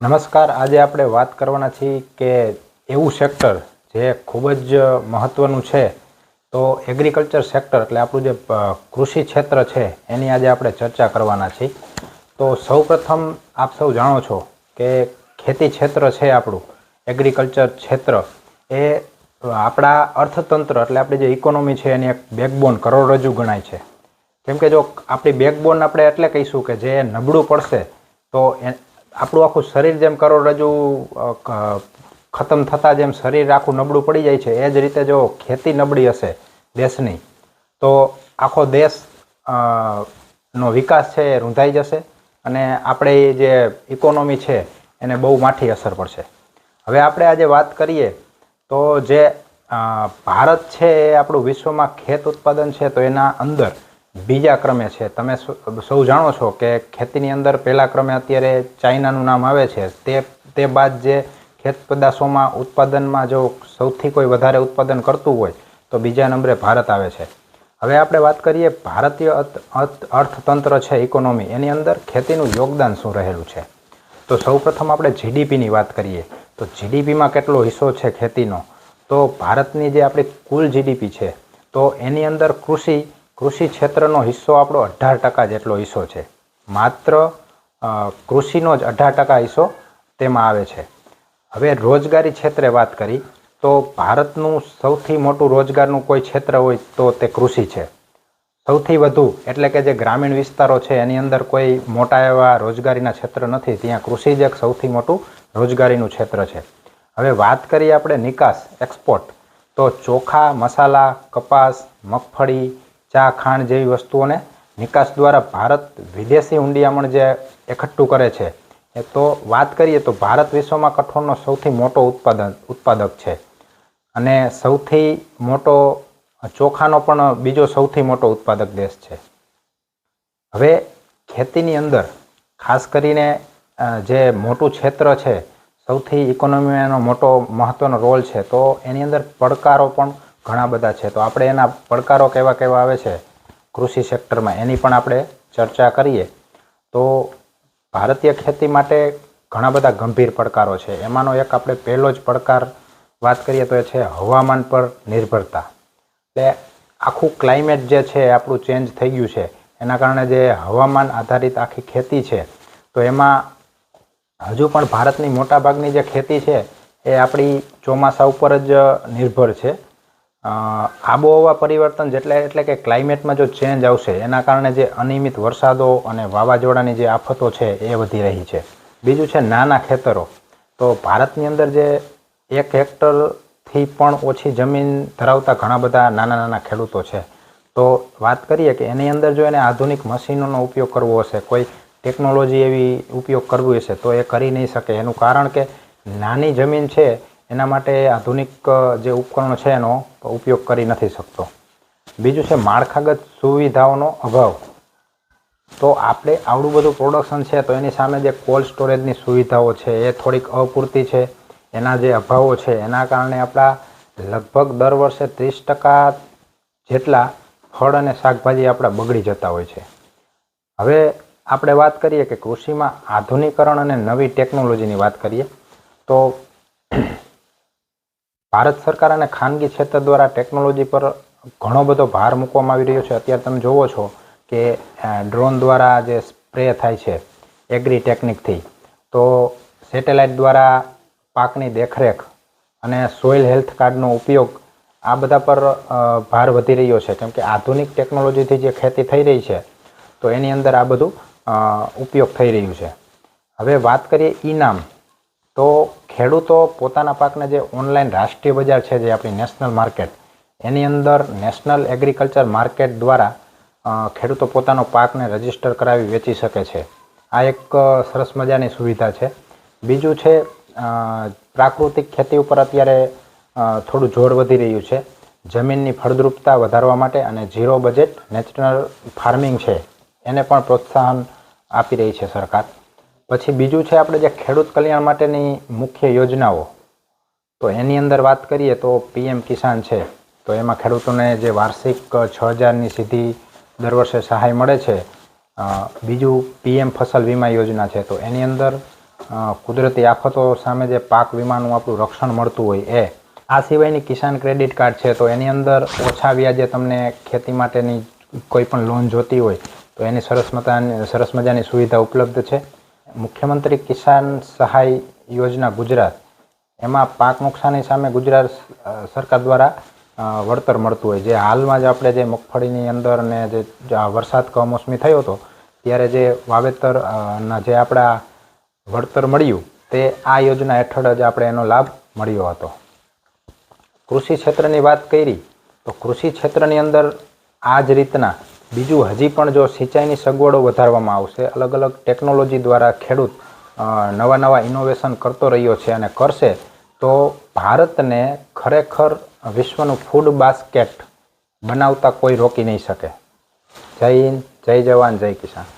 નમસ્કાર. આજે આપણે વાત કરવાના છીએ કે એવું સેક્ટર જે ખૂબ જ મહત્ત્વનું છે, તો એગ્રીકલ્ચર સેક્ટર એટલે આપણું જે કૃષિ ક્ષેત્ર છે, એની આજે આપણે ચર્ચા કરવાના છીએ. તો સૌપ્રથમ આપ સૌ જાણો છો કે ખેતી ક્ષેત્ર છે આપણું એગ્રીકલ્ચર ક્ષેત્ર. એ આપણા અર્થતંત્ર એટલે આપણી જે ઇકોનોમી છે એની એક બેકબોન કરોડરજ્જુ ગણાય છે. કેમ કે જો આપણી બેકબોન આપણે એટલે કહીશું કે જે નબળું પડશે, તો આપણું આખું શરીર જેમ કરોડરજ્જુ ખતમ થતાં જેમ શરીર આખું નબળું પડી જાય છે, એ જ રીતે જો ખેતી નબળી હશે દેશની, તો આખો દેશ નો વિકાસ છે એ રૂંધાઈ જશે અને આપણે જે ઇકોનોમી છે એને બહુ માઠી અસર પડશે. હવે આપણે આજે વાત કરીએ તો જે ભારત છે એ આપણું વિશ્વમાં ખેત ઉત્પાદન છે તો એના અંદર બીજા ક્રમે છે. તમે સૌ જાણો છો કે ખેતીની અંદર પહેલા ક્રમે અત્યારે ચાઇનાનું નામ આવે છે. તે તે બાદ જે ખેત પેદાશોમાં ઉત્પાદનમાં જો સૌથી કોઈ વધારે ઉત્પાદન કરતું હોય, તો બીજા નંબરે ભારત આવે છે. હવે આપણે વાત કરીએ ભારતીય અર્થ- અર્થ- અર્થતંત્ર છે, ઇકોનોમી. એની અંદર ખેતીનું યોગદાન શું રહેલું છે? તો સૌપ્રથમ આપણે જીડીપીની વાત કરીએ. તો જીડીપીમાં કેટલો હિસ્સો છે ખેતીનો? તો ભારતની જે આપણી કુલ જીડીપી છે, તો એની અંદર કૃષિ કૃષિ ક્ષેત્રનો હિસ્સો આપણો અઢાર ટકા જેટલો હિસ્સો છે. માત્ર કૃષિનો જ અઢાર ટકા હિસ્સો તેમાં આવે છે. હવે રોજગારી ક્ષેત્રે વાત કરી, તો ભારતનું સૌથી મોટું રોજગારનું કોઈ ક્ષેત્ર હોય તો તે કૃષિ છે. સૌથી વધુ, એટલે કે જે ગ્રામીણ વિસ્તારો છે, એની અંદર કોઈ મોટા એવા રોજગારીના ક્ષેત્ર નથી. ત્યાં કૃષિ જ એક સૌથી મોટું રોજગારીનું ક્ષેત્ર છે. હવે વાત કરીએ આપણે નિકાસ, એક્સપોર્ટ. તો ચોખા, મસાલા, કપાસ, મગફળી ચા, ખાંડ જેવી વસ્તુઓને નિકાસ દ્વારા ભારત વિદેશી ઊંડિયામણ જે એકઠું કરે છે, એ તો વાત કરીએ તો ભારત વિશ્વમાં કઠોળનો સૌથી મોટો ઉત્પાદન, ઉત્પાદક છે. અને સૌથી મોટો, ચોખાનો પણ બીજો સૌથી મોટો ઉત્પાદક દેશ છે. હવે ખેતીની અંદર ખાસ કરીને જે મોટું ક્ષેત્ર છે, સૌથી ઇકોનોમીનો મોટો મહત્ત્વનો રોલ છે, તો એની અંદર પડકારો પણ ઘણા બધા છે. તો આપણે એના પડકારો કેવા કેવા આવે છે કૃષિ સેક્ટરમાં એની પણ આપણે ચર્ચા કરીએ. તો ભારતીય ખેતી માટે ઘણા બધા ગંભીર પડકારો છે. એમાંનો એક આપણે પહેલો જ પડકાર વાત કરીએ તો એ છે હવામાન પર નિર્ભરતા. એટલે આખું ક્લાઇમેટ જે છે આપણું ચેન્જ થઈ ગયું છે. એના કારણે જે હવામાન આધારિત આખી ખેતી છે, તો એમાં હજુ પણ ભારતની મોટાભાગની જે ખેતી છે એ આપણી ચોમાસા ઉપર જ નિર્ભર છે. આબોહવા પરિવર્તન જેટલે એટલે કે ક્લાઇમેટમાં જો ચેન્જ આવશે, એના કારણે જે અનિયમિત વરસાદો અને વાવાઝોડાની જે આફતો છે એ વધી રહી છે. બીજું છે નાના ખેતરો. તો ભારતની અંદર જે એક હેક્ટરથી પણ ઓછી જમીન ધરાવતા ઘણા બધા નાના નાના ખેડૂતો છે. તો વાત કરીએ કે એની અંદર જો એને આધુનિક મશીનોનો ઉપયોગ કરવો હશે, કોઈ ટેકનોલોજી એવી ઉપયોગ કરવી હશે, તો એ કરી નહીં શકે. એનું કારણ કે નાની જમીન છે એના માટે આધુનિક જે ઉપકરણો છે એનો ઉપયોગ કરી નથી શકતો. બીજું છે માળખાગત સુવિધાઓનો અભાવ. તો આપણે આવડું બધું પ્રોડક્શન છે તો એની સામે જે કોલ્ડ સ્ટોરેજની સુવિધાઓ છે, એ થોડીક અપૂરતી છે. એના જે અભાવો છે, એના કારણે આપણા લગભગ દર વર્ષે ત્રીસ ટકા જેટલા ફળ અને શાકભાજી આપણા બગડી જતા હોય છે. હવે આપણે વાત કરીએ કે કૃષિમાં આધુનિકરણ અને નવી ટેકનોલોજીની વાત કરીએ, તો ભારત સરકાર અને ખાનગી ક્ષેત્ર દ્વારા ટેકનોલોજી પર ઘણો બધો ભાર મૂકવામાં આવી રહ્યો છે. અત્યારે તમે જોવો છો કે ડ્રોન દ્વારા જે સ્પ્રે થાય છે એગ્રી ટેકનિકથી તો સેટેલાઇટ દ્વારા પાકની દેખરેખ અને સોઇલ હેલ્થ કાર્ડનો ઉપયોગ આ બધા પર ભાર વધી રહ્યો છે. કેમ કે આધુનિક ટેકનોલોજીથી જે ખેતી થઈ રહી છે, તો એની અંદર આ બધું ઉપયોગ થઈ રહ્યું છે. હવે વાત કરીએ ઇનામ તો ખેડૂતો પોતાના પાકને જે ઓનલાઈન રાષ્ટ્રીય બજાર છે, જે આપણી નેશનલ માર્કેટ, એની અંદર નેશનલ એગ્રીકલ્ચર માર્કેટ દ્વારા ખેડૂતો પોતાનો પાકને રજિસ્ટર કરાવી વેચી શકે છે. આ એક સરસ મજાની સુવિધા છે. બીજું છે પ્રાકૃતિક ખેતી ઉપર અત્યારે થોડું જોર વધી રહ્યું છે. જમીનની ફળદ્રુપતા વધારવા માટે અને ઝીરો બજેટ નેચરલ ફાર્મિંગ છે, એને પણ પ્રોત્સાહન આપી રહી છે સરકાર. પછી બીજું છે આપણે જે ખેડૂત કલ્યાણ માટેની મુખ્ય યોજનાઓ. તો એની અંદર વાત કરીએ તો પીએમ કિસાન છે. તો એમાં ખેડૂતોને જે વાર્ષિક છ હજારની સીધી દર વર્ષે સહાય મળે છે. બીજું પીએમ ફસલ વીમા યોજના છે. તો એની અંદર કુદરતી આફતો સામે જે પાક વીમાનું આપણું રક્ષણ મળતું હોય એ. આ સિવાયની કિસાન ક્રેડિટ કાર્ડ છે. તો એની અંદર ઓછા વ્યાજે તમને ખેતી માટેની કોઈ પણ લોન જોતી હોય તો એની સરસ મજા સરસ મજાની સુવિધા ઉપલબ્ધ છે. મુખ્યમંત્રી કિસાન સહાય યોજના ગુજરાત, એમાં પાક નુકસાની સામે ગુજરાત સરકાર દ્વારા વળતર મળતું હોય. જે હાલમાં જ આપણે જે મગફળીની અંદર ને જે વરસાદ કમોસમી થયો હતો, ત્યારે જે વાવેતર ના જે આપણા વળતર મળ્યું, તે આ યોજના હેઠળ જ આપણે એનો લાભ મળ્યો હતો. કૃષિ ક્ષેત્રની વાત કરી, તો કૃષિ ક્ષેત્રની અંદર આ જ રીતના બીજું હજી પણ જો સિંચાઈની સગવડો વધારવામાં આવશે, અલગ અલગ ટેકનોલોજી દ્વારા ખેડૂત નવા નવા ઇનોવેશન કરતો રહ્યો છે અને કરશે, તો ભારતને ખરેખર વિશ્વનું ફૂડ બાસ્કેટ બનાવતા કોઈ રોકી નહીં શકે. જય હિન્દ, જય જવાન, જય કિસાન.